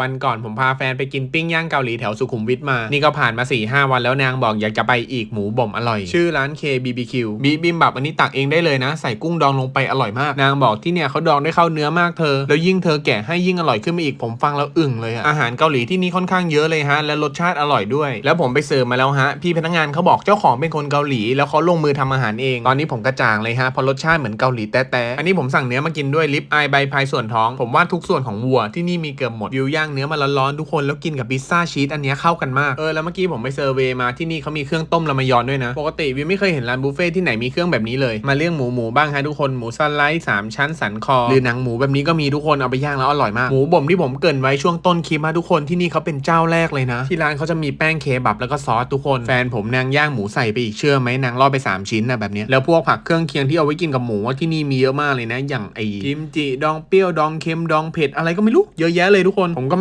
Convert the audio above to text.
วันก่อนผมพาแฟนไปกินปิ้งย่างเกาหลีแถวสุขุมวิทมา นี่ก็ผ่านมา4ี่ห้าวันแล้วนางบอกอยากจะไปอีกหมูบ่มอร่อย ชื่อร้าน KBBQ บีบิมบับอันนี้ตักเองได้เลยนะ ใส่กุ้งดองลงไปอร่อยมาก นางบอกที่เนี่ยเขาดองได้วยข้าเนื้อมากเธอ แล้วยิ่งเธอแกะให้ยิ่งอร่อยขึ้นมาอีกผมฟังแล้วอึ่งเลยอะอาหารเกาหลีที่นี่ค่อนข้างเยอะเลยฮะ และรสชาติอร่อยด้วย แล้วผมไปเสิร์ฟมาแล้วฮะ พี่พนักงานเขาบอกเจ้าของเป็นคนเกาหลี แล้วเขาลงมือทำอาหารเอง ตอนนี้ผมกระจ่างเลยฮะเพราะรสชาติเหมือนเกาหลีแต่แต่อันนี้ผมสั่งเนื้อมากินด้วยลิปอายใบพายส่วนท้อง ผมว่าทุกส่วนของวัวที่นี่มีเกือบหมดวิวย่างเนื้อมาร้อนๆทุกคนแล้วกินกับพิซซ่าชีสอันนี้เข้ากันมากเออแล้วเมื่อกี้ผมไปเซอร์เวมาที่นี่เขามีเครื่องต้มลามยอนด้วยนะปกติวิวไม่เคยเห็นร้านบุฟเฟ่ที่ไหนมีเครื่องแบบนี้เลยมาเรื่องหมูหมูบ้างฮะทุกคนหมูสไลด์สามชั้นสันคอหรือหนังหมูแบบนี้ก็มีทุกคนเอาไปย่างแล้วอร่อยมากหมูบ่มที่ผมเกินไว้ช่วงต้นคลิปมาทุกคนที่นี่เขาเป็นเจ้าแรกเลยนะ ที่ร้านเขาจะมีแป้งเคบับแล้วก็ซอสทุกคนแฟนผมนางย่างหมูใส่ไปอีกเชื่อไหมนางล่อไปสามชิ้นนะแบบนี้แล้วพวกผักเครื่องเคียงที่เอาไว้กินกับหมูที่นี่มีเยอะมากเลยนะ อย่างไอ้กิมจิดองเปรี้ยวดองเค็มดองเผ็ดอะไรก็ไม่รู้เยอะแยะเลยทุกคนผมก็